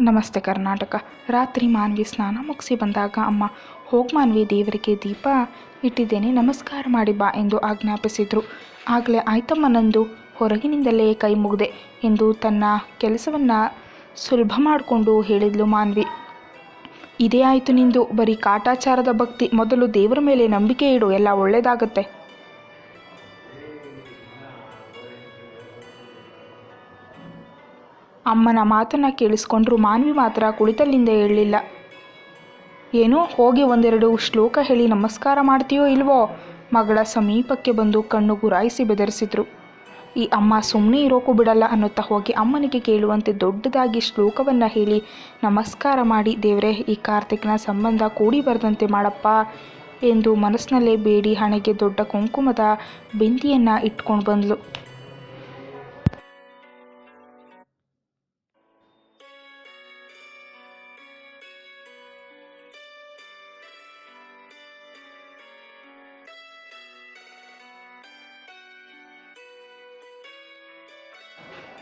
ನಮಸ್ತೆ ಕರ್ನಾಟಕ. ರಾತ್ರಿ ಮಾನ್ವಿ ಸ್ನಾನ ಮುಗಿಸಿ ಬಂದಾಗ ಅಮ್ಮ, ಹೋಗ್ ಮಾನ್ವಿ ದೇವರಿಗೆ ದೀಪ ಇಟ್ಟಿದ್ದೇನೆ, ನಮಸ್ಕಾರ ಮಾಡಿ ಬಾ ಎಂದು ಆಜ್ಞಾಪಿಸಿದರು. ಆಗಲೇ ಆಯ್ತಮ್ಮ ನಂದು, ಹೊರಗಿನಿಂದಲೇ ಕೈ ಮುಗಿದೆ ಎಂದು ತನ್ನ ಕೆಲಸವನ್ನು ಸುಲಭ ಮಾಡಿಕೊಂಡು ಹೇಳಿದ್ಲು ಮಾನ್ವಿ. ಇದೇ ಆಯಿತು ನಿಂದು, ಬರೀ ಕಾಟಾಚಾರದ ಭಕ್ತಿ, ಮೊದಲು ದೇವರ ಮೇಲೆ ನಂಬಿಕೆ ಇಡು, ಎಲ್ಲ ಒಳ್ಳೆಯದಾಗತ್ತೆ ಅಮ್ಮನ ಮಾತನ್ನು ಕೇಳಿಸ್ಕೊಂಡ್ರು ಮಾನ್ವಿ ಮಾತ್ರ ಕುಳಿತಲ್ಲಿಂದ ಹೇಳಲಿಲ್ಲ. ಏನು, ಹೋಗಿ ಒಂದೆರಡು ಶ್ಲೋಕ ಹೇಳಿ ನಮಸ್ಕಾರ ಮಾಡ್ತೀಯೋ ಇಲ್ವೋ? ಮಗಳ ಸಮೀಪಕ್ಕೆ ಬಂದು ಕಣ್ಣು ಗುರಾಯಿಸಿ ಬೆದರಿಸಿದ್ರು. ಈ ಅಮ್ಮ ಸುಮ್ಮನೆ ಇರೋಕು ಬಿಡಲ್ಲ ಅನ್ನುತ್ತಾ ಹೋಗಿ ಅಮ್ಮನಿಗೆ ಕೇಳುವಂತೆ ದೊಡ್ಡದಾಗಿ ಶ್ಲೋಕವನ್ನು ಹೇಳಿ, ನಮಸ್ಕಾರ ಮಾಡಿ, ದೇವರೇ, ಈ ಕಾರ್ತಿಕ್ನ ಸಂಬಂಧ ಕೂಡಿ ಬರದಂತೆ ಮಾಡಪ್ಪ ಎಂದು ಮನಸ್ಸಿನಲ್ಲೇ ಬೇಡಿ ಹಣೆಗೆ ದೊಡ್ಡ ಕುಂಕುಮದ ಬಿಂದಿಯನ್ನು ಇಟ್ಕೊಂಡು ಬಂದ್ಲು.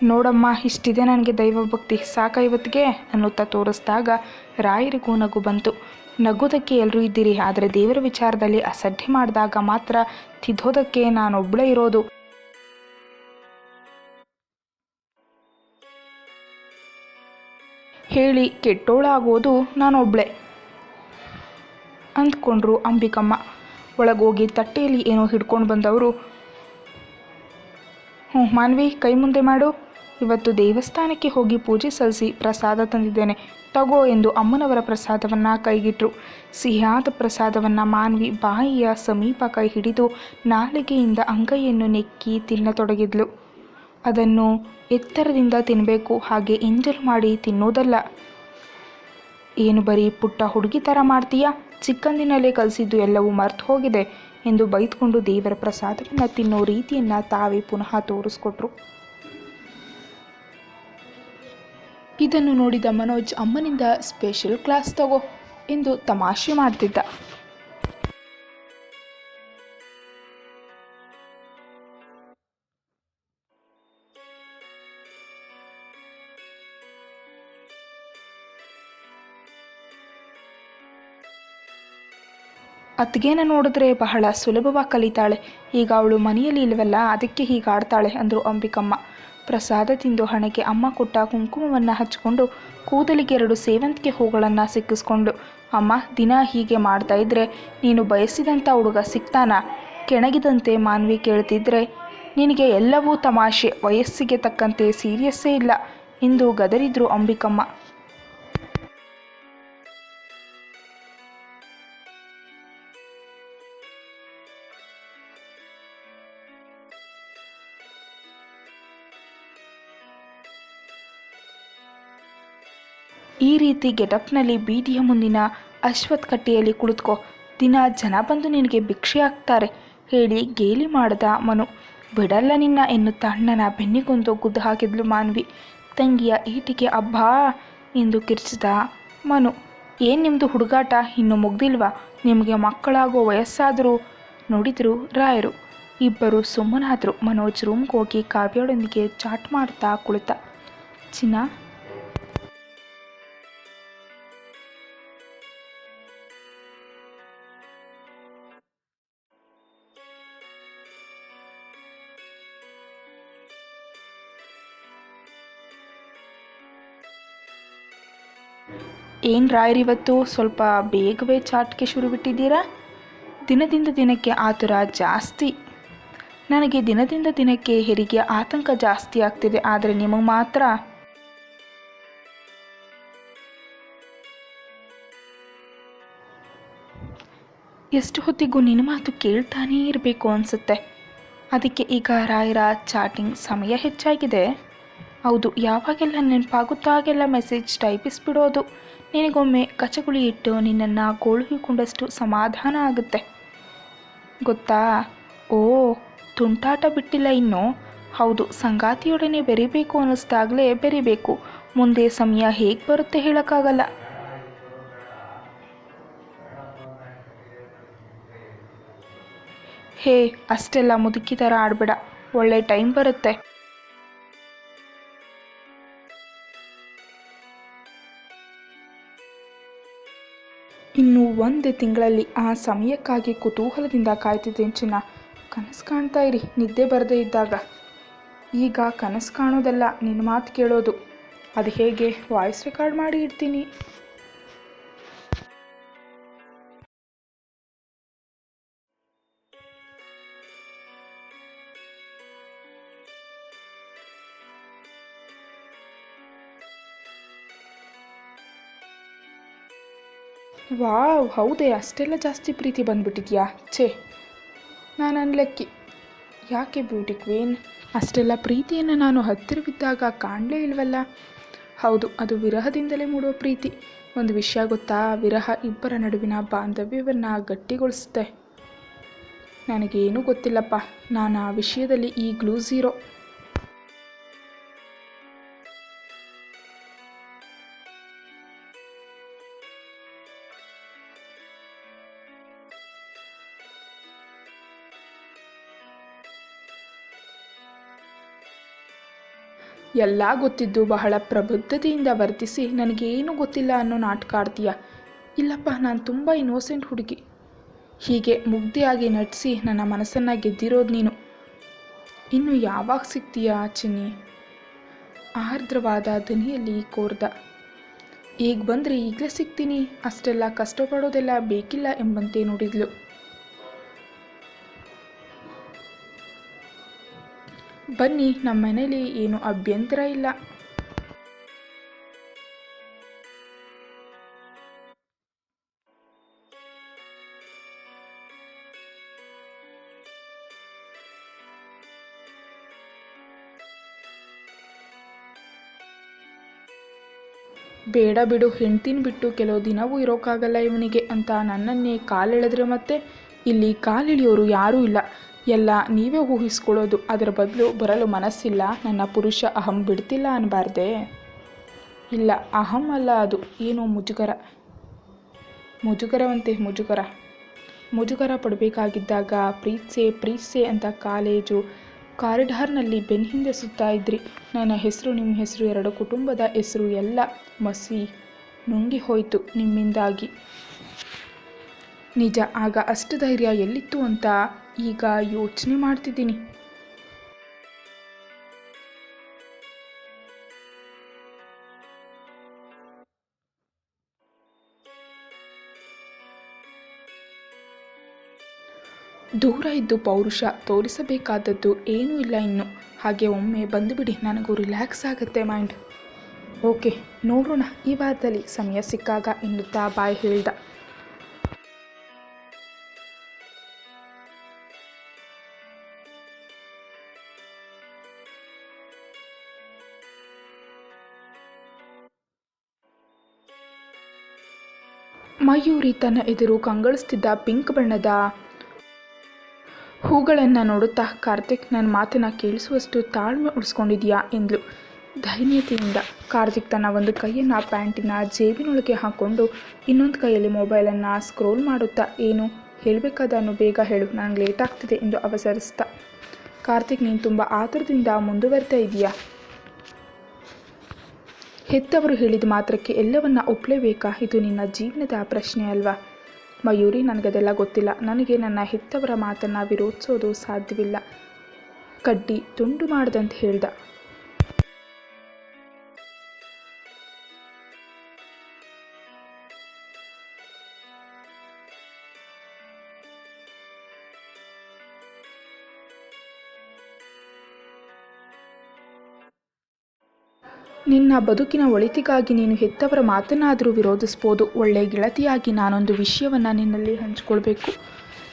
ನೋಡಮ್ಮ, ಇಷ್ಟಿದೆ ನನಗೆ ದೈವಭಕ್ತಿ. ಸಾಕ ಇವತ್ತಿಗೆ ಅನ್ನುತ್ತಾ ತೋರಿಸಿದಾಗ ರಾಯರಿಗೂ ನಗು ಬಂತು. ನಗುದಕ್ಕೆ ಎಲ್ಲರೂ ಇದ್ದೀರಿ, ಆದರೆ ದೇವರ ವಿಚಾರದಲ್ಲಿ ಅಸಡ್ಡೆ ಮಾಡಿದಾಗ ಮಾತ್ರ ತಿದ್ದೋದಕ್ಕೆ ನಾನೊಬ್ಬಳೇ ಇರೋದು. ಹೇಳಿ ಕೆಟ್ಟೋಳಾಗೋದು ನಾನೊಬ್ಳೆ? ಅಂದ್ಕೊಂಡ್ರು ಅಂಬಿಕಮ್ಮ. ಒಳಗೋಗಿ ತಟ್ಟೆಯಲ್ಲಿ ಏನೋ ಹಿಡ್ಕೊಂಡು ಬಂದವರು ಹ್ಞೂ ಮಾನ್ವಿ, ಕೈ ಮುಂದೆ ಮಾಡು. ಇವತ್ತು ದೇವಸ್ಥಾನಕ್ಕೆ ಹೋಗಿ ಪೂಜೆ ಸಲ್ಲಿಸಿ ಪ್ರಸಾದ ತಂದಿದ್ದೇನೆ. ತಗೋ ಎಂದು ಅಮ್ಮನವರ ಪ್ರಸಾದವನ್ನು ಕೈಗಿಟ್ರು. ಸಿಹಿಯಾದ ಪ್ರಸಾದವನ್ನು ಮಾನ್ವಿ ಬಾಯಿಯ ಸಮೀಪ ಕೈ ಹಿಡಿದು ನಾಲಿಗೆಯಿಂದ ಅಂಗೈಯನ್ನು ನೆಕ್ಕಿ ತಿನ್ನತೊಡಗಿದ್ಲು. ಅದನ್ನು ಎತ್ತರದಿಂದ ತಿನ್ನಬೇಕು ಹಾಗೆ ಎಂಜಲು ಮಾಡಿ ತಿನ್ನೋದಲ್ಲ. ಏನು ಬರೀ ಪುಟ್ಟ ಹುಡುಗಿ ಥರ ಮಾಡ್ತೀಯಾ? ಚಿಕ್ಕಂದಿನಲ್ಲೇ ಕಲಿಸಿದ್ದು ಎಲ್ಲವೂ ಮರ್ತು ಹೋಗಿದೆ ಎಂದು ಬೈದ್ಕೊಂಡು ದೇವರ ಪ್ರಸಾದವನ್ನು ತಿನ್ನೋ ರೀತಿಯನ್ನು ತಾವೇ ಪುನಃ ತೋರಿಸ್ಕೊಟ್ರು. ಇದನ್ನು ನೋಡಿದ ಮನೋಜ್, ಅಮ್ಮನಿಂದ ಸ್ಪೆಷಲ್ ಕ್ಲಾಸ್ ತಗೋ ಎಂದು ತಮಾಷೆ ಮಾಡ್ತಿದ್ದ. ಅತ್ತಿಗೆನ ನೋಡಿದ್ರೆ ಬಹಳ ಸುಲಭವಾಗಿ ಕಲಿತಾಳೆ. ಈಗ ಅವಳು ಮನೆಯಲ್ಲಿ ಇಲ್ವಲ್ಲ, ಅದಕ್ಕೆ ಹೀಗಾಡ್ತಾಳೆ ಅಂದರು ಅಂಬಿಕಮ್ಮ. ಪ್ರಸಾದ ತಿಂದು ಹಣೆಗೆ ಅಮ್ಮ ಕೊಟ್ಟ ಕುಂಕುಮವನ್ನು ಹಚ್ಕೊಂಡು ಕೂದಲಿಗೆ ಎರಡು ಸೇವಂತಿಗೆ ಹೂಗಳನ್ನು ಸಿಕ್ಕಿಸ್ಕೊಂಡು, ಅಮ್ಮ, ದಿನ ಹೀಗೆ ಮಾಡ್ತಾ ಇದ್ರೆ ನೀನು ಬಯಸಿದಂಥ ಹುಡುಗ ಸಿಗ್ತಾನ ಕೆಣಗಿದಂತೆ ಮಾನ್ವಿ ಕೇಳ್ತಿದ್ರೆ, ನಿನಗೆ ಎಲ್ಲವೂ ತಮಾಷೆ, ವಯಸ್ಸಿಗೆ ತಕ್ಕಂತೆ ಸೀರಿಯಸ್ಸೇ ಇಲ್ಲ. ಎಂದು ಗದರಿದ್ರು ಅಂಬಿಕಮ್ಮ. ಈ ರೀತಿ ಗೆಟಪ್ನಲ್ಲಿ ಬೀದಿಯ ಮುಂದಿನ ಅಶ್ವತ್ ಕಟ್ಟೆಯಲ್ಲಿ ಕುಳಿತುಕೋ. ದಿನ ಜನ ಬಂದು ನಿನಗೆ ಭಿಕ್ಷೆ ಹಾಕ್ತಾರೆ. ಹೇಳಿ ಗೇಲಿ ಮಾಡದ ಮನು. ಬಿಡಲ್ಲ ನಿನ್ನ ಎನ್ನುತ್ತಾ ಅಣ್ಣನ ಬೆನ್ನಿಗೊಂದು ಗುದ್ದು ಹಾಕಿದ್ಲು ಮಾನ್ವಿ. ತಂಗಿಯ ಈಟಿಗೆ ಅಬ್ಬಾ ಎಂದು ಕಿರ್ಚಿದ ಮನು. ಏನು ನಿಮ್ಮದು ಹುಡುಗಾಟ? ಇನ್ನು ಮುಗ್ದಿಲ್ವಾ? ನಿಮಗೆ ಮಕ್ಕಳಾಗೋ ವಯಸ್ಸಾದರೂ? ನೋಡಿದ್ರು ರಾಯರು. ಇಬ್ಬರು ಸುಮ್ಮನಾದರು. ಮನೋಜ್ ರೂಮ್ಗೆ ಹೋಗಿ ಕಾವ್ಯಳೊಂದಿಗೆ ಚಾಟ್ ಮಾಡ್ತಾ ಕುಳಿತ. ಚಿನ್ನ ಏನು ರಾಯರಿವತ್ತು ಸ್ವಲ್ಪ ಬೇಗವೇ ಚಾಟ್ಗೆ ಶುರು ಬಿಟ್ಟಿದ್ದೀರಾ? ದಿನದಿಂದ ದಿನಕ್ಕೆ ಆತುರ ಜಾಸ್ತಿ. ನನಗೆ ದಿನದಿಂದ ದಿನಕ್ಕೆ ಹೆರಿಗೆ ಆತಂಕ ಜಾಸ್ತಿ ಆಗ್ತಿದೆ, ಆದರೆ ನಿಮಗೆ ಮಾತ್ರ. ಎಷ್ಟು ಹೊತ್ತಿಗೂ ನಿನ್ನ ಮಾತು ಕೇಳ್ತಾನೇ ಇರಬೇಕು ಅನಿಸುತ್ತೆ. ಅದಕ್ಕೆ ಈಗ ರಾಯರ ಚಾಟಿಂಗ್ ಸಮಯ ಹೆಚ್ಚಾಗಿದೆ. ಹೌದು, ಯಾವಾಗೆಲ್ಲ ನೆನಪಾಗುತ್ತಾಗೆಲ್ಲ ಮೆಸೇಜ್ ಟೈಪಿಸ್ಬಿಡೋದು. ನಿನಗೊಮ್ಮೆ ಕಚಗುಳಿ ಇಟ್ಟು ನಿನ್ನನ್ನು ಗೋಳುಹಿಕೊಂಡಷ್ಟು ಸಮಾಧಾನ ಆಗುತ್ತೆ. ಗೊತ್ತಾ? ಓ, ತುಂಟಾಟ ಬಿಟ್ಟಿಲ್ಲ ಇನ್ನು. ಹೌದು, ಸಂಗಾತಿಯೊಡನೆ ಬೆರಿಬೇಕು ಅನ್ನಿಸ್ದಾಗಲೇ ಬೆರಿಬೇಕು. ಮುಂದೆ ಸಮಯ ಹೇಗೆ ಬರುತ್ತೆ ಹೇಳೋಕ್ಕಾಗಲ್ಲ. ಹೇ, ಅಷ್ಟೆಲ್ಲ ಮುದುಕಿ ಥರ ಆಡಬೇಡ. ಒಳ್ಳೆ ಟೈಮ್ ಬರುತ್ತೆ. ಒಂದು ತಿಂಗಳಲ್ಲಿ ಆ ಸಮಯಕ್ಕಾಗಿ ಕುತೂಹಲದಿಂದ ಕಾಯ್ತಿದ್ದೇನೆ ಚಿನ್ನ ಕನಸು ಕಾಣ್ತಾ ಇರಿ, ನಿದ್ದೆ ಬರದೇ ಇದ್ದಾಗ. ಈಗ ಕನಸು ಕಾಣೋದಲ್ಲ, ನಿನ್ನ ಮಾತು ಕೇಳೋದು. ಅದು ಹೇಗೆ? ವಾಯ್ಸ್ ರೆಕಾರ್ಡ್ ಮಾಡಿ ಇಡ್ತೀನಿ. ವಾವ್, ಹೌದೆ, ಅಷ್ಟೆಲ್ಲ ಜಾಸ್ತಿ ಪ್ರೀತಿ ಬಂದ್ಬಿಟ್ಟಿದ್ಯಾ? ಛೇ, ನಾನು ಅನ್ಲಕ್ಕಿ. ಯಾಕೆ ಬ್ಯೂಟಿ ಕ್ವೀನ್ ಅಷ್ಟೆಲ್ಲ ಪ್ರೀತಿಯನ್ನು ನಾನು ಹತ್ತಿರವಿದ್ದಾಗ ಕಾಣಲೇ ಇಲ್ವಲ್ಲ? ಹೌದು, ಅದು ವಿರಹದಿಂದಲೇ ಮೂಡುವ ಪ್ರೀತಿ. ಒಂದು ವಿಷಯ ಗೊತ್ತಾ? ವಿರಹ ಇಬ್ಬರ ನಡುವಿನ ಬಾಂಧವ್ಯವನ್ನು ಗಟ್ಟಿಗೊಳಿಸುತ್ತೆ. ನನಗೇನೂ ಗೊತ್ತಿಲ್ಲಪ್ಪ. ನಾನು ಆ ವಿಷಯದಲ್ಲಿ ಈಗಲೂ ಝೀರೋ ಎಲ್ಲ ಗೊತ್ತಿದ್ದು ಬಹಳ ಪ್ರಬುದ್ಧತೆಯಿಂದ ವರ್ತಿಸಿ, ನನಗೇನು ಗೊತ್ತಿಲ್ಲ ಅನ್ನೋ ನಾಟಕ ಆಡ್ತೀಯ? ಇಲ್ಲಪ್ಪ, ನಾನು ತುಂಬ ಇನ್ನೋಸೆಂಟ್ ಹುಡುಗಿ. ಹೀಗೆ ಮುಗ್ಧಿಯಾಗಿ ನಟಿಸಿ ನನ್ನ ಮನಸ್ಸನ್ನು ಗೆದ್ದಿರೋದು ನೀನು. ಇನ್ನು ಯಾವಾಗ ಸಿಗ್ತೀಯಾ ಚಿನ್ನಿ? ಆರ್ದ್ರವಾದ ಧ್ವನಿಯಲ್ಲಿ ಕೋರ್ದ. ಈಗ ಬಂದರೆ ಈಗಲೇ ಸಿಗ್ತೀನಿ. ಅಷ್ಟೆಲ್ಲ ಕಷ್ಟಪಡೋದೆಲ್ಲ ಬೇಕಿಲ್ಲ ಎಂಬಂತೆ ನೋಡಿದ್ಲು. ಬನ್ನಿ, ನಮ್ಮ ಮನೇಲಿ ಏನು ಅಭ್ಯಂತರ ಇಲ್ಲ. ಬೇಡ ಬಿಡು, ಹೆಂಡ್ತಿನ ಬಿಟ್ಟು ಕೆಲವು ದಿನವೂ ಇರೋಕ್ಕಾಗಲ್ಲ ಇವನಿಗೆ ಅಂತ ನನ್ನನ್ನೇ ಕಾಲೆಳೆದ್ರೆ ಮತ್ತೆ ಇಲ್ಲಿ ಕಾಲೆಳೆಯೋರು ಯಾರೂ ಇಲ್ಲ. ಎಲ್ಲ ನೀವೇ ಊಹಿಸ್ಕೊಳ್ಳೋದು. ಅದರ ಬದಲು ಬರಲು ಮನಸ್ಸಿಲ್ಲ. ನನ್ನ ಪುರುಷ ಅಹಂ ಬಿಡ್ತಿಲ್ಲ ಅನ್ನಬಾರ್ದೆ ಇಲ್ಲ, ಅಹಂ ಅಲ್ಲ ಅದು. ಏನೋ ಮುಜುಗರ? ಮುಜುಗರವಂತೆ ಮುಜುಗರ. ಮುಜುಗರ ಪಡಬೇಕಾಗಿದ್ದಾಗ ಪ್ರೀತ್ಸೆ ಪ್ರೀತ್ಸೆ ಅಂತ ಕಾಲೇಜು ಕಾರಿಡಾರ್ನಲ್ಲಿ ಬೆನ್ನ ಹಿಂದೆ ಸುತ್ತಾ ಇದ್ರಿ. ನನ್ನ ಹೆಸರು, ನಿಮ್ಮ ಹೆಸರು ಎರಡು ಕುಟುಂಬದ ಹೆಸರು ಎಲ್ಲ ಮಸಿ ನುಂಗಿ ಹೋಯಿತು ನಿಮ್ಮಿಂದಾಗಿ. ನಿಜ, ಆಗ ಅಷ್ಟು ಧೈರ್ಯ ಎಲ್ಲಿತ್ತು ಅಂತ ಈಗ ಯೋಚನೆ ಮಾಡ್ತಿದ್ದೀನಿ. ದೂರ ಇದ್ದು ಪೌರುಷ ತೋರಿಸಬೇಕಾದದ್ದು ಏನೂ ಇಲ್ಲ ಇನ್ನು. ಹಾಗೆ ಒಮ್ಮೆ ಬಂದುಬಿಡಿ ನನಗೂ ರಿಲ್ಯಾಕ್ಸ್ ಆಗುತ್ತೆ ಮೈಂಡ್. ಓಕೆ, ನೋಡೋಣ. ಈ ವಾರದಲ್ಲಿ ಸಮಯ ಸಿಕ್ಕಾಗ ಎನ್ನುತ್ತಾ ಬಾಯ್ ಹೇಳ್ದ. ಮಯೂರಿ ತನ್ನ ಎದುರು ಕಂಗೊಳಿಸ್ತಿದ್ದ ಪಿಂಕ್ ಬಣ್ಣದ ಹೂಗಳನ್ನು ನೋಡುತ್ತಾ ಕಾರ್ತಿಕ್ ನನ್ನ ಮಾತನ್ನು ಕೇಳಿಸುವಷ್ಟು ತಾಳ್ಮೆ ಉಳಿಸ್ಕೊಂಡಿದ್ಯಾ ಎಂದ್ಲು. ಧೈನ್ಯತೆಯಿಂದ ಕಾರ್ತಿಕ್ ತನ್ನ ಒಂದು ಕೈಯನ್ನು ಪ್ಯಾಂಟಿನ ಜೇಬಿನೊಳಗೆ ಹಾಕ್ಕೊಂಡು ಇನ್ನೊಂದು ಕೈಯಲ್ಲಿ ಮೊಬೈಲನ್ನು ಸ್ಕ್ರೋಲ್ ಮಾಡುತ್ತಾ, ಏನು? ಹೇಳಬೇಕಾದನ್ನು ಬೇಗ ಹೇಳು ನನಗೆ ಲೇಟ್ ಆಗ್ತಿದೆ ಎಂದು ಅವಸರಿಸ್ತಾ. ಕಾರ್ತಿಕ್, ನೀನು ತುಂಬ ಆತುರದಿಂದ ಮುಂದುವರಿತಾ ಇದೆಯಾ? ಹೆತ್ತವರು ಹೇಳಿದ ಮಾತ್ರಕ್ಕೆ ಎಲ್ಲವನ್ನ ಒಪ್ಪಲೇಬೇಕಾ ಇದು ನಿನ್ನ ಜೀವನದ ಪ್ರಶ್ನೆ ಅಲ್ವಾ? ಮಯೂರಿ, ನನಗದೆಲ್ಲ ಗೊತ್ತಿಲ್ಲ. ನನಗೆ ನನ್ನ ಹೆತ್ತವರ ಮಾತನ್ನು ವಿರೋಧಿಸೋದು ಸಾಧ್ಯವಿಲ್ಲ. ಕಡ್ಡಿ ತುಂಡು ಮಾಡ್ದಂತ ಹೇಳ್ದ. ನಿನ್ನ ಬದುಕಿನ ಒಳಿತಿಗಾಗಿ ನೀನು ಹೆತ್ತವರ ಮಾತನ್ನಾದರೂ ವಿರೋಧಿಸ್ಬೋದು. ಒಳ್ಳೆಯ ಗೆಳತಿಯಾಗಿ ನಾನೊಂದು ವಿಷಯವನ್ನು ನಿನ್ನಲ್ಲಿ ಹಂಚಿಕೊಳ್ಬೇಕು.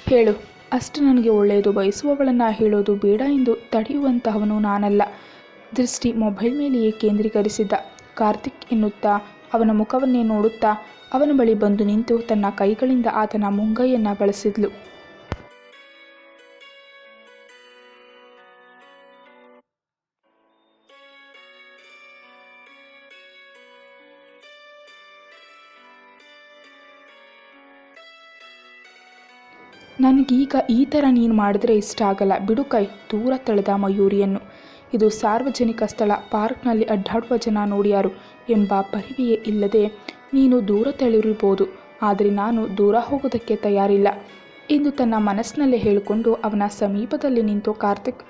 ಹೇಳು, ಅಷ್ಟು ನನಗೆ ಒಳ್ಳೆಯದು. ಬಯಸುವವಳನ್ನು ಹೇಳೋದು ಬೇಡ ಎಂದು ತಡೆಯುವಂತಹವನು ನಾನಲ್ಲ. ದೃಷ್ಟಿ ಮೊಬೈಲ್ ಮೇಲೆಯೇ ಕೇಂದ್ರೀಕರಿಸಿದ್ದ. ಕಾರ್ತಿಕ್ ಎನ್ನುತ್ತಾ, ಅವನ ಮುಖವನ್ನೇ ನೋಡುತ್ತಾ, ಅವನ ಬಳಿ ಬಂದು ನಿಂತು ತನ್ನ ಕೈಗಳಿಂದ ಆತನ ಮುಂಗೈಯನ್ನು ಬಳಸಿದ್ಲು. ನನಗೀಗ ಈ ಥರ ನೀನು ಮಾಡಿದ್ರೆ ಇಷ್ಟ ಆಗಲ್ಲ. ಬಿಡು ಕೈ, ದೂರ ತಳೆದ ಮಯೂರಿಯನ್ನು. ಇದು ಸಾರ್ವಜನಿಕ ಸ್ಥಳ. ಪಾರ್ಕ್ನಲ್ಲಿ ಅಡ್ಡಾಡುವ ಜನ ನೋಡಿಯಾರು ಎಂಬ ಪರಿವೆಯೇ ಇಲ್ಲದೆ ನೀನು ದೂರ ತಳಿರಬಹುದು ಆದರೆ ನಾನು ದೂರ ಹೋಗೋದಕ್ಕೆ ತಯಾರಿಲ್ಲ. ಎಂದು ತನ್ನ ಮನಸ್ಸಿನಲ್ಲೇ ಹೇಳಿಕೊಂಡು ಅವನ ಸಮೀಪದಲ್ಲಿ ನಿಂತು ಕಾರ್ತಿಕ್,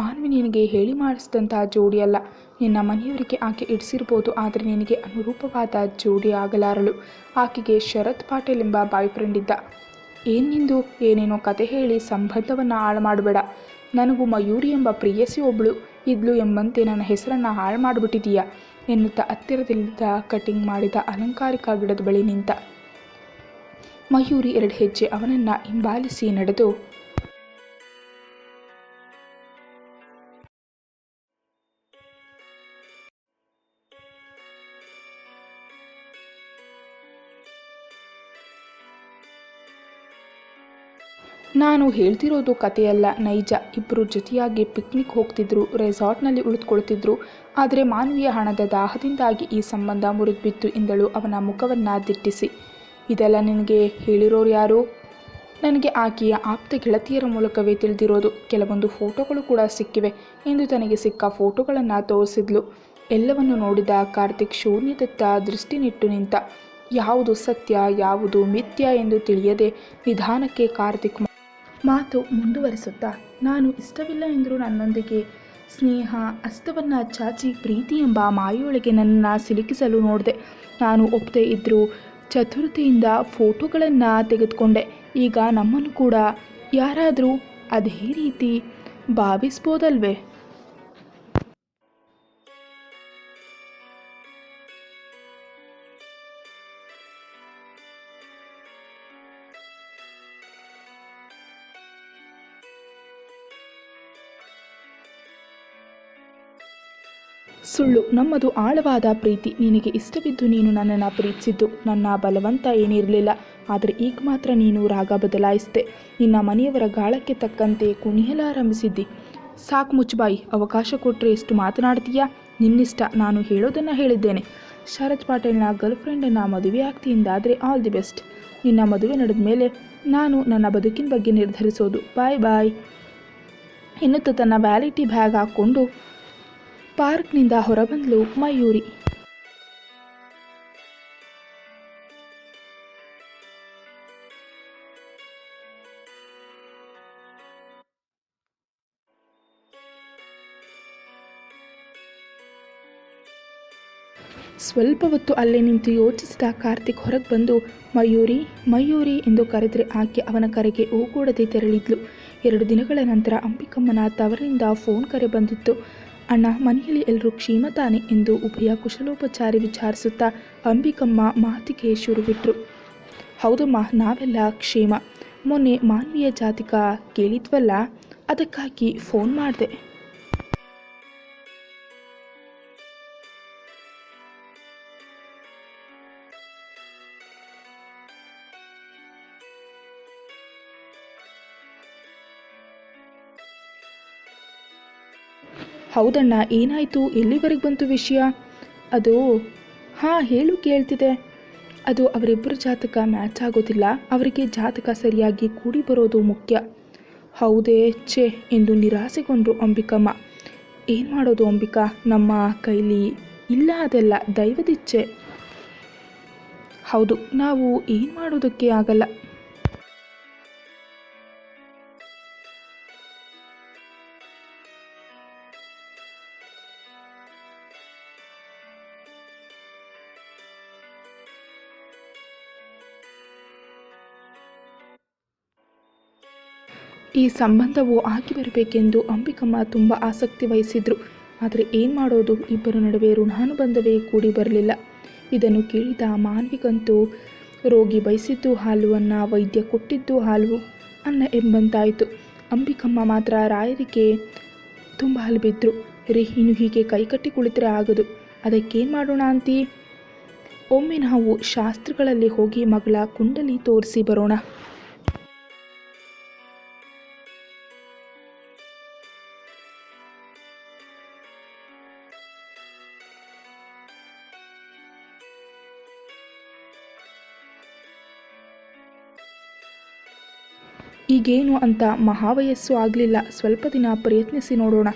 ಮಾನ್ವಿ ನಿನಗೆ ಹೇಳಿ ಮಾಡಿಸಿದಂತಹ ಜೋಡಿಯಲ್ಲ ನಿನ್ನ ಮನೆಯವರಿಗೆ ಆಕೆ ಇಡಿಸಿರ್ಬೋದು, ಆದರೆ ನಿನಗೆ ಅನುರೂಪವಾದ ಜೋಡಿ ಆಗಲಾರಳು. ಆಕೆಗೆ ಶರತ್ ಪಾಟೀಲ್ ಎಂಬ ಬಾಯ್ ಫ್ರೆಂಡ್ ಇದ್ದ. ಏನು ನಿಂದು ಏನೇನೋ ಕತೆ ಹೇಳಿ ಸಂಬಂಧವನ್ನು ಹಾಳು ಮಾಡಬೇಡ ನನಗೂ ಮಯೂರಿ ಎಂಬ ಪ್ರಿಯಸಿ ಒಬ್ಬಳು ಇದ್ಲು ಎಂಬಂತೆ ನನ್ನ ಹೆಸರನ್ನು ಹಾಳು ಮಾಡಿಬಿಟ್ಟಿದೀಯ ಎನ್ನುತ್ತಾ ಹತ್ತಿರದಲ್ಲಿದ್ದ ಕಟಿಂಗ್ ಮಾಡಿದ ಅಲಂಕಾರಿಕ ಗಿಡದ ಬಳಿ ನಿಂತ. ಮಯೂರಿ ಎರಡು ಹೆಜ್ಜೆ ಅವನನ್ನು ಹಿಂಬಾಲಿಸಿ ನಡೆದು ನಾನು ಹೇಳ್ತಿರೋದು ಕಥೆಯಲ್ಲ. ನೈಜ. ಇಬ್ಬರು ಜೊತೆಯಾಗಿ ಪಿಕ್ನಿಕ್ ಹೋಗ್ತಿದ್ರು. ರೆಸಾರ್ಟ್ನಲ್ಲಿ ಉಳಿದುಕೊಳ್ತಿದ್ರು. ಆದರೆ ಮಾನವೀಯ ಹಣದ ದಾಹದಿಂದಾಗಿ ಈ ಸಂಬಂಧ ಮುರಿದ್ಬಿತ್ತು ಎಂದಳು ಅವನ ಮುಖವನ್ನು ದಿಟ್ಟಿಸಿ. ಇದೆಲ್ಲ ನಿನಗೆ ಹೇಳಿರೋರು ಯಾರು? ನನಗೆ ಆಕೆಯ ಆಪ್ತ ಗೆಳತಿಯರ ಮೂಲಕವೇ ತಿಳಿದಿರೋದು. ಕೆಲವೊಂದು ಫೋಟೋಗಳು ಕೂಡ ಸಿಕ್ಕಿವೆ ಎಂದು ತನಗೆ ಸಿಕ್ಕ ಫೋಟೋಗಳನ್ನು ತೋರಿಸಿದ್ಲು. ಎಲ್ಲವನ್ನು ನೋಡಿದ ಕಾರ್ತಿಕ್ ಶೂನ್ಯದತ್ತ ದೃಷ್ಟಿ ನಿಟ್ಟು ನಿಂತ. ಯಾವುದು ಸತ್ಯ, ಯಾವುದು ಮಿಥ್ಯ ಎಂದು ತಿಳಿಯದೆ ನಿಧಾನಕ್ಕೆ ಕಾರ್ತಿಕ್ ಮಾತು ಮುಂದುವರಿಸುತ್ತಾ, ನಾನು ಇಷ್ಟವಿಲ್ಲ ಎಂದರೂ ನನ್ನೊಂದಿಗೆ. ಸ್ನೇಹ ಹಸ್ತವನ್ನು ಚಾಚಿ ಪ್ರೀತಿ ಎಂಬ ಮಾಯೊಳಗೆ ನನ್ನನ್ನು ಸಿಲುಕಿಸಲು ನೋಡಿದೆ. ನಾನು ಒಪ್ಪದೆ ಇದ್ದರೂ ಚತುರತೆಯಿಂದ ಫೋಟೋಗಳನ್ನು ತೆಗೆದುಕೊಂಡೆ. ಈಗ ನಮ್ಮನ್ನು ಕೂಡ ಯಾರಾದರೂ ಅದೇ ರೀತಿ ಭಾವಿಸ್ಬೋದಲ್ವೇ? ಸುಳ್ಳು, ನಮ್ಮದು ಆಳವಾದ ಪ್ರೀತಿ. ನಿನಗೆ ಇಷ್ಟವಿದ್ದು ನೀನು ನನ್ನನ್ನು ಪ್ರೀತಿಸಿದ್ದು. ನನ್ನ ಬಲವಂತ ಏನಿರಲಿಲ್ಲ, ಆದರೆ ಈಗ ಮಾತ್ರ ನೀನು ರಾಗ ಬದಲಾಯಿಸಿದೆ. ನಿನ್ನ ಮನೆಯವರ ಗಾಳಕ್ಕೆ ತಕ್ಕಂತೆ ಕುಣಿಯಲಾರಂಭಿಸಿದ್ದಿ ಸಾಕು ಮುಚ್ಚಬಾಯಿ, ಅವಕಾಶ ಕೊಟ್ಟರೆ ಎಷ್ಟು ಮಾತನಾಡ್ತೀಯಾ? ನಿನ್ನಿಷ್ಟ, ನಾನು ಹೇಳೋದನ್ನು ಹೇಳಿದ್ದೇನೆ. ಶರತ್ ಪಾಟೀಲ್ನ ಗರ್ಲ್ ಫ್ರೆಂಡನ್ನು ಮದುವೆ ಆಗ್ತಿಯಿಂದಾದರೆ ಆಲ್ ದಿ ಬೆಸ್ಟ್. ನಿನ್ನ ಮದುವೆ ನಡೆದ ಮೇಲೆ ನಾನು ನನ್ನ ಬದುಕಿನ ಬಗ್ಗೆ ನಿರ್ಧರಿಸೋದು. ಬಾಯ್ ಬಾಯ್. ಎನ್ನುತ್ತಾ ತನ್ನ ವ್ಯಾಲಿಟಿ ಬ್ಯಾಗ್ ಹಾಕ್ಕೊಂಡು ಪಾರ್ಕ್ನಿಂದ ಹೊರಬಂದ್ಲು ಮಯೂರಿ. ಸ್ವಲ್ಪ ಹೊತ್ತು ಅಲ್ಲೇ ನಿಂತು ಯೋಚಿಸಿದ ಕಾರ್ತಿಕ್ ಹೊರಗೆ ಬಂದು, ಮಯೂರಿ ಮಯೂರಿ ಎಂದು ಕರೆದರೆ ಆಕೆ ಅವನ ಕರೆಗೆ ಓಗೂಡದೆ ತೆರಳಿದ್ಲು. ಎರಡು ದಿನಗಳ ನಂತರ ಅಂಬಿಕಮ್ಮನ ತವರಿನಿಂದ ಫೋನ್ ಕರೆ ಬಂದಿತ್ತು. ಅಣ್ಣ ಮನೆಯಲ್ಲಿ ಎಲ್ಲರೂ ಕ್ಷೇಮ ತಾನೆ ಎಂದು ಉಭಯ ಕುಶಲೋಪಚಾರಿ ವಿಚಾರಿಸುತ್ತಾ ಅಂಬಿಕಮ್ಮ ಮಾತಿಗೆ ಶುರುವಿಟ್ರು. ಹೌದಮ್ಮ, ನಾವೆಲ್ಲ ಕ್ಷೇಮ. ಮೊನ್ನೆ ಮಾನವೀಯ ಜಾತಿಕ ಕೇಳಿದ್ವಲ್ಲ, ಅದಕ್ಕಾಗಿ ಫೋನ್ ಮಾಡಿದೆ. ಹೌದಣ್ಣ, ಏನಾಯಿತು? ಎಲ್ಲಿವರೆಗೆ ಬಂತು ವಿಷಯ? ಅದು, ಹಾಂ, ಹೇಳು ಕೇಳ್ತಿದೆ. ಅದು ಅವರಿಬ್ಬರ ಜಾತಕ ಮ್ಯಾಚ್ ಆಗೋದಿಲ್ಲ. ಅವರಿಗೆ ಜಾತಕ ಸರಿಯಾಗಿ ಕೂಡಿ ಬರೋದು ಮುಖ್ಯ. ಹೌದೇ, ಛೇ, ಎಂದು ನಿರಾಸೆಗೊಂಡು ಅಂಬಿಕಮ್ಮ. ಏನು ಮಾಡೋದು ಅಂಬಿಕಾ? ನಮ್ಮ ಕೈಲಿ ಇಲ್ಲ ಅದೆಲ್ಲ, ದೈವದಿಚ್ಛೆ. ಹೌದು, ನಾವು ಏನು ಮಾಡೋದಕ್ಕೆ ಆಗಲ್ಲ. ಈ ಸಂಬಂಧವು ಆಗಿ ಬರಬೇಕೆಂದು ಅಂಬಿಕಮ್ಮ ತುಂಬ ಆಸಕ್ತಿ ವಹಿಸಿದ್ರು. ಆದರೆ ಏನು ಮಾಡೋದು? ಇಬ್ಬರ ನಡುವೆ ಋಣಾನುಬಂಧವೇ ಕೂಡಿ ಬರಲಿಲ್ಲ. ಇದನ್ನು ಕೇಳಿದ ಮಾನ್ವಿಗಂತೂ ರೋಗಿ ಬಯಸಿದ್ದು ಹಾಲು ವೈದ್ಯ ಕೊಟ್ಟಿದ್ದು ಹಾಲು, ಅನ್ನ ಎಂಬಂತಾಯಿತು. ಅಂಬಿಕಮ್ಮ ಮಾತ್ರ ರಾಯರಿಗೆ ತುಂಬ ಹಾಲು ಬಿದ್ದರು ರೀ ಇನ್ನು ಹೀಗೆ ಕೈಕಟ್ಟಿ ಕುಳಿತರೆ ಆಗದು. ಅದಕ್ಕೇನು ಮಾಡೋಣ ಅಂತೀ ಒಮ್ಮೆ ನಾವು ಶಾಸ್ತ್ರಗಳಲ್ಲಿ ಹೋಗಿ ಮಗಳ ಕುಂಡಲಿ ತೋರಿಸಿ ಬರೋಣ. ಈಗೇನು ಅಂತ ಮಹಾವಯಸ್ಸು ಆಗಲಿಲ್ಲ. ಸ್ವಲ್ಪ ದಿನ ಪ್ರಯತ್ನಿಸಿ ನೋಡೋಣ.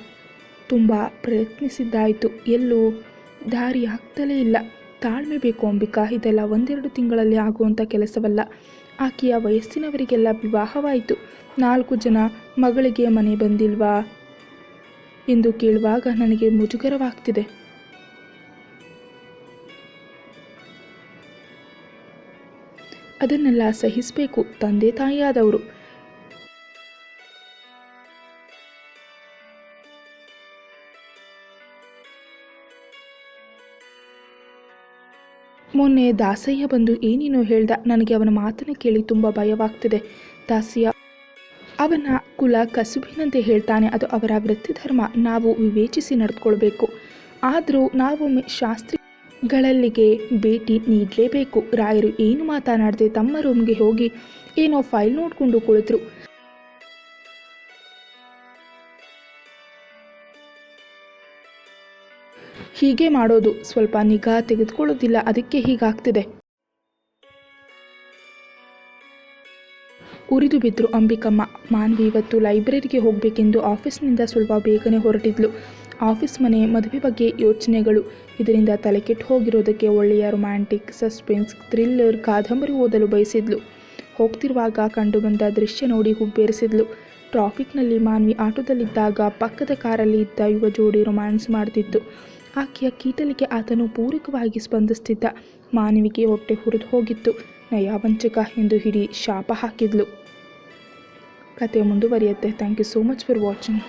ತುಂಬ ಪ್ರಯತ್ನಿಸಿದ್ದಾಯಿತು. ಎಲ್ಲೂ ದಾರಿ ಆಗ್ತಲೇ ಇಲ್ಲ. ತಾಳ್ಮೆ ಬೇಕು ಅಂಬಿಕಾ. ಇದೆಲ್ಲ ಒಂದೆರಡು ತಿಂಗಳಲ್ಲಿ ಆಗುವಂಥ ಕೆಲಸವಲ್ಲ. ಆಕೆಯ ವಯಸ್ಸಿನವರಿಗೆಲ್ಲ ವಿವಾಹವಾಯಿತು. ನಾಲ್ಕು ಜನ ಮಗಳಿಗೆ ಮನೆ ಬಂದಿಲ್ವಾ ಎಂದು ಕೇಳುವಾಗ ನನಗೆ ಮುಜುಗರವಾಗ್ತಿದೆ. ಅದನ್ನೆಲ್ಲ ಸಹಿಸಬೇಕು. ತಂದೆ ತಾಯಿಯಾದವರು. ಮೊನ್ನೆ ದಾಸಯ್ಯ ಬಂದು ಏನೇನೋ ಹೇಳ್ದ, ನನಗೆ ಅವನ ಮಾತನ್ನು ಕೇಳಿ ತುಂಬ ಭಯವಾಗ್ತಿದೆ. ದಾಸಯ್ಯ, ಅವನ ಕುಲ ಕಸುಬಿನಂತೆ ಹೇಳ್ತಾನೆ, ಅದು ಅವರ ವೃತ್ತಿ ಧರ್ಮ ನಾವು ವಿವೇಚಿಸಿ ನಡೆದುಕೊಳ್ಬೇಕು. ಆದರೂ ನಾವೊಮ್ಮೆ ಶಾಸ್ತ್ರಿಗಳಲ್ಲಿಗೆ ಭೇಟಿ ನೀಡಲೇಬೇಕು. ರಾಯರು ಏನು ಮಾತನಾಡದೆ ತಮ್ಮ ರೂಮ್ಗೆ ಹೋಗಿ ಏನೋ ಫೈಲ್ ನೋಡಿಕೊಂಡು ಕುಳಿತರು. ಹೀಗೆ ಮಾಡೋದು ಸ್ವಲ್ಪ ನಿಗಾ ತೆಗೆದುಕೊಳ್ಳೋದಿಲ್ಲ ಅದಕ್ಕೆ ಹೀಗಾಗ್ತಿದೆ. ಉರಿದು ಬಿದ್ದರು ಅಂಬಿಕಮ್ಮ. ಮಾನ್ವಿ ಇವತ್ತು ಲೈಬ್ರರಿಗೆ ಹೋಗಬೇಕೆಂದು ಆಫೀಸ್ನಿಂದ ಸ್ವಲ್ಪ ಬೇಗನೆ ಹೊರಟಿದ್ಲು. ಆಫೀಸ್ ಮನೆ ಮದುವೆ ಬಗ್ಗೆ ಯೋಚನೆಗಳು. ಇದರಿಂದ ತಲೆಕೆಟ್ಟು ಹೋಗಿರೋದಕ್ಕೆ ಒಳ್ಳೆಯ ರೊಮ್ಯಾಂಟಿಕ್ ಸಸ್ಪೆನ್ಸ್, ಥ್ರಿಲ್ಲರ್, ಕಾದಂಬರಿ ಓದಲು ಬಯಸಿದ್ಲು. ಹೋಗ್ತಿರುವಾಗ ಕಂಡುಬಂದ ದೃಶ್ಯ ನೋಡಿ ಹುಬ್ಬೇರಿಸಿದ್ಲು. ಟ್ರಾಫಿಕ್ನಲ್ಲಿ ಮಾನ್ವಿ ಆಟೋದಲ್ಲಿದ್ದಾಗ ಪಕ್ಕದ ಕಾರಲ್ಲಿ ಇದ್ದ ಯುವ ಜೋಡಿ ರೊಮ್ಯಾನ್ಸ್ ಮಾಡ್ತಿತ್ತು. ಆಕೆಯ ಕೀಟಲಿಗೆ ಆತನು ಪೂರಕವಾಗಿ ಸ್ಪಂದಿಸ್ತಿದ್ದ ಮಾನವಿಗೆ ಹೊಟ್ಟೆ ಹುರಿದು ಹೋಗಿತ್ತು. ನಯಾವಂಚಕ ಎಂದು ಹಿಡಿ ಶಾಪ ಹಾಕಿದ್ಲು. ಕತೆ ಮುಂದುವರಿಯುತ್ತೆ. Thank you so much for watching